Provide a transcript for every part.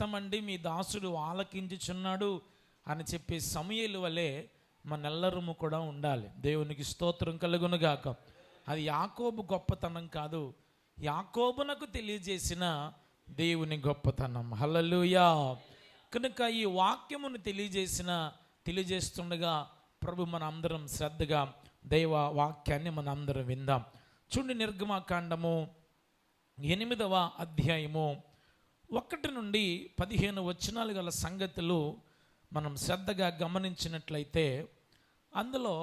చిత్తమండి మీ దాసుడు ఆలకించుచున్నాడు అని చెప్పే సమయలు వలె మనెల్లరము కూడా ఉండాలి. దేవునికి స్తోత్రం కలుగునుగాక అది యాకోబు గొప్పతనం కాదు. యాకోబునకు తెలియజేసిన దేవుని గొప్పతనం. హలలుయా కనుక ఈ వాక్యమును తెలియజేసిన తెలియజేస్తుండగా ప్రభు మన అందరం శ్రద్ధగా దైవ వాక్యాన్ని మన అందరం విందాం. చూడండి నిర్గమాకాండము ఎనిమిదవ అధ్యాయము. ఒకటి నుండి పదిహేను వచనాలు గల సంగతులు మనం శ్రద్ధగా గమనించినట్లయితే అందులో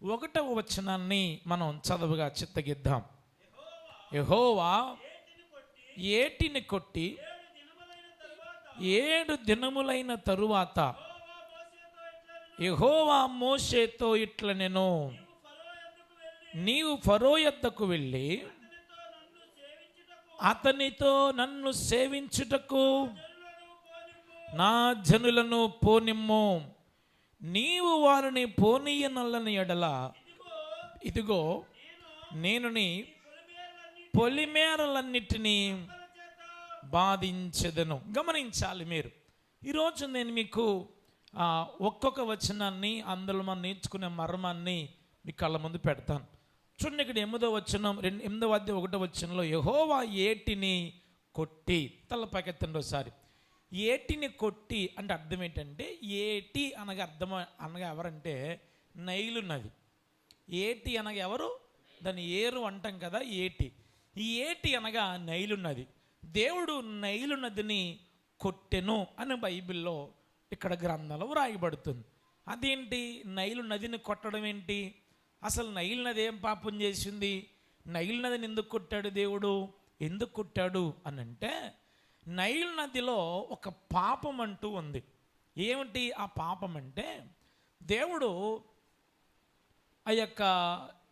ఒకటవ వచనాన్ని మనం చదువుగా చిత్తగిద్దాం. యహోవా ఏటిని కొట్టి ఏడు దినములైన తరువాత యహోవా మోషేతో ఇట్ల నేను నీవు ఫరో ఎద్దకు వెళ్ళి అతనితో నన్ను సేవించుటకు నా జనులను పోనిమ్ము. నీవు వారిని పోనీయనల్లని ఎడల ఇదిగో నేను నీ పొలిమేరలన్నిటినీ బాధించదను. గమనించాలి మీరు. ఈరోజు నేను మీకు ఒక్కొక్క వచనాన్ని అందులో మనం నేర్చుకునే మర్మాన్ని మీ కళ్ళ ముందు పెడతాను. చూడండి ఇక్కడ ఎనిమిదో వచనం రెండు ఎనిమిదో అధ్యాయం ఒకటో వచ్చనంలో యహోవా ఏటిని కొట్టి తల పకెత్తండోసారి ఏటిని కొట్టి అంటే అర్థం ఏంటంటే ఏటి అనగా అర్థం అనగా ఎవరంటే నైలు నది. ఏటి అనగా ఎవరు? దాని ఏరు అంటాం కదా ఏటి. ఈ ఏటి అనగా నైలు నది. దేవుడు నైలు నదిని కొట్టెను అని బైబిల్లో ఇక్కడ గ్రంథంలో వ్రాయబడుతుంది. అదేంటి? నైలు నదిని కొట్టడం ఏంటి? అసలు నైల్ నది ఏం పాపం చేసింది? నైల్ నదిని ఎందుకు కొట్టాడు దేవుడు. ఎందుకు కొట్టాడు అని అంటే నైల్ నదిలో ఒక పాపం అంటూ ఉంది. ఏమిటి ఆ పాపం అంటే దేవుడు ఆ యొక్క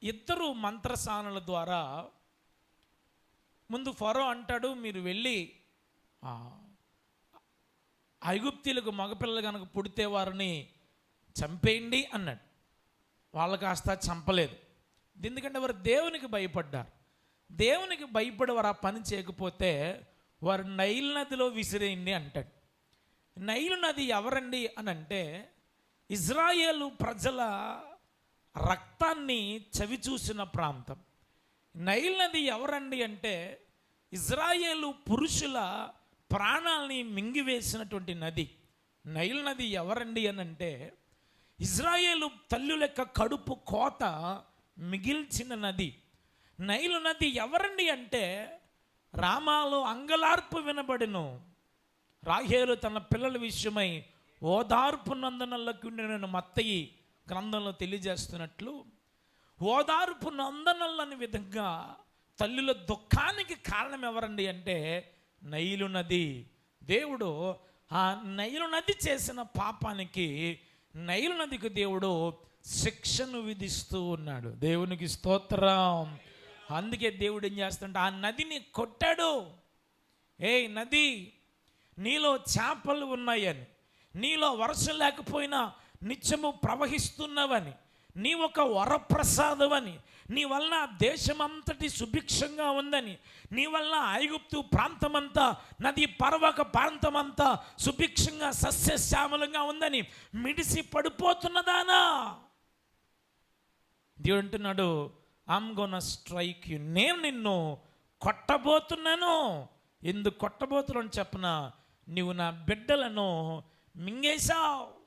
ఇద్దరు మంత్రసానుల ద్వారా ముందు ఫరో అంటాడు మీరు వెళ్ళి ఐగుప్తీలకు మగపిల్లలు కనుక పుడితే వారిని చంపేయండి అన్నాడు. వాళ్ళు కాస్త చంపలేదు. ఎందుకంటే వారు దేవునికి భయపడ్డారు. దేవునికి భయపడి వారు ఆ పని చేయకపోతే వారు నైల్ నదిలో విసిరేయండి అంటాడు. నైలు నది ఎవరండి అని అంటే ఇజ్రాయేలు ప్రజల రక్తాన్ని చవి చూసిన ప్రాంతం. నైల్ నది ఎవరండి అంటే ఇజ్రాయేలు పురుషుల ప్రాణాలని మింగివేసినటువంటి నది. నైల్ నది ఎవరండి అని అంటే ఇజ్రాయేలు తల్లు లెక్క కడుపు కోత మిగిల్చిన నది. నైలు నది ఎవరండి అంటే రామాలో అంగలార్పు వినబడిను. రాహేలు తన పిల్లల విషయమై ఓదార్పు నందనలకు నేను మత్తయి గ్రంథంలో తెలియజేస్తున్నట్లు. ఓదార్పు నందనలని విధంగా తల్లుల దుఃఖానికి కారణం ఎవరండి అంటే నైలు నది. దేవుడు ఆ నైలు నది చేసిన పాపానికి నైలు నదికి దేవుడు శిక్షను విధిస్తూ ఉన్నాడు. దేవునికి స్తోత్రం. అందుకే దేవుడు ఏం చేస్తుంటే ఆ నదిని కొట్టాడు. ఏయ్ నది నీలో చేపలు ఉన్నాయని నీలో వర్షం లేకపోయినా నిత్యము ప్రవహిస్తున్నవని నీ ఒక వరప్రసాదమని నీ వలన దేశమంతటి సుభిక్షంగా ఉందని నీ వలన ఐగుప్తు ప్రాంతమంతా నది పర్వక ప్రాంతమంతా సుభిక్షంగా సస్యశ్యామలంగా ఉందని మిడిసి పడిపోతున్నదానా? దేవుడు అంటున్నాడు ఐమ్ గోన స్ట్రైక్ యు నేను నిన్ను కొట్టబోతున్నాను. ఎందుకు కొట్టబోతున్నాను చెప్పన? నీవు నా బిడ్డలను మింగేశావు.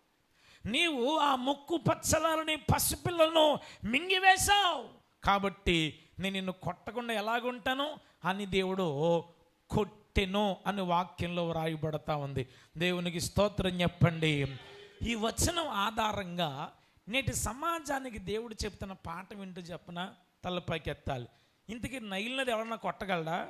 నీవు ఆ ముక్కు పచ్చలని పసిపిల్లలను మింగివేశావు. కాబట్టి నేను నిన్ను కొట్టకుండా ఎలాగుంటాను? అని దేవుడు కొట్టెను అని వాక్యంలో వ్రాయబడతా ఉంది. దేవునికి స్తోత్రం చెప్పండి. ఈ వచనం ఆధారంగా నేటి సమాజానికి దేవుడు చెప్తున్న పాట వింటూ చెప్పన తలపైకి ఎత్తాలి ఇంతకీ నైల్ నది ఎవరన్నా కొట్టగలరా?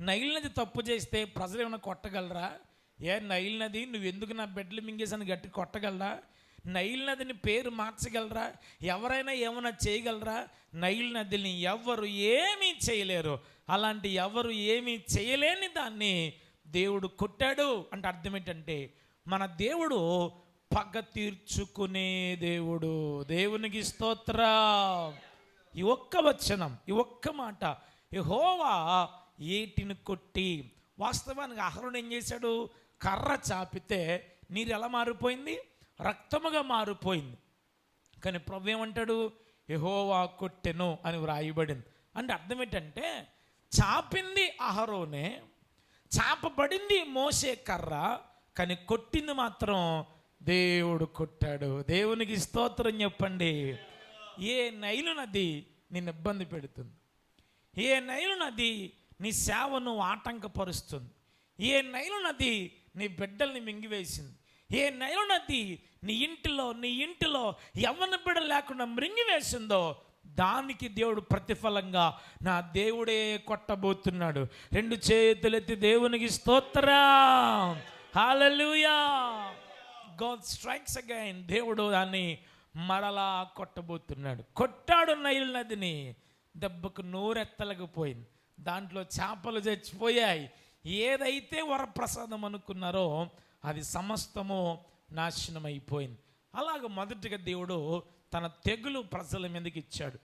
నైల్ నది తప్పు చేస్తే ప్రజలు ఏమైనా కొట్టగలరా? ఏ నైల్ నది నువ్వు ఎందుకు నా బిడ్డలు మింగేసాను గట్టి కొట్టగలరా? నైల్ నదిని పేరు మార్చగలరా? ఎవరైనా ఏమైనా చేయగలరా? నైల్ నదిని ఎవరు ఏమీ చేయలేరు. అలాంటి ఎవరు ఏమీ చేయలేని దాన్ని దేవుడు కొట్టాడు. అంటే అర్థం ఏంటంటే మన దేవుడు పగ తీర్చుకునే దేవుడు. దేవునికి స్తోత్రం. ఈ ఒక్క వచనం ఈ ఒక్క మాట హోవా ఏటిని కొట్టి వాస్తవానికి అహరోన్ ఏం చేశాడు? కర్ర చాపితే నీరు ఎలా మారిపోయింది? రక్తముగా మారిపోయింది. కానీ ప్రభు ఏమంటాడు? యెహోవా కొట్టెను అని వ్రాయబడింది. అంటే అర్థం ఏంటంటే చాపింది అహరోనే చాపబడింది మోసే కర్ర కానీ కొట్టింది మాత్రం దేవుడు కొట్టాడు. దేవునికి స్తోత్రం చెప్పండి. ఏ నైలు నది నిన్ను ఇబ్బంది పెడుతుంది? ఏ నైలు నది నీ సేవను ఆటంకపరుస్తుంది? ఏ నైలు నది నీ బిడ్డల్ని మింగివేసింది. ఏ నయనది నీ ఇంటిలో నీ ఇంటిలో ఎవరిని బిడ్డ లేకుండా మృంగివేసిందో దానికి దేవుడు ప్రతిఫలంగా నా దేవుడే కొట్టబోతున్నాడు. రెండు చేతులెత్తి దేవునికి స్తోత్రా. హాలూయా గాడ్ స్ట్రైక్స్ అగైన్ దేవుడు దాన్ని మరలా కొట్టబోతున్నాడు. కొట్టాడు నైల్ నదిని దెబ్బకు నోరెత్తలేకపోయింది దాంట్లో చేపలు చచ్చిపోయాయి. ఏదైతే వరప్రసాదం అనుకున్నారో అది సమస్తము నాశనం అయిపోయింది అలాగ మొదటిగా దేవుడు తన తెగులు ప్రజల మీదకి ఇచ్చాడు.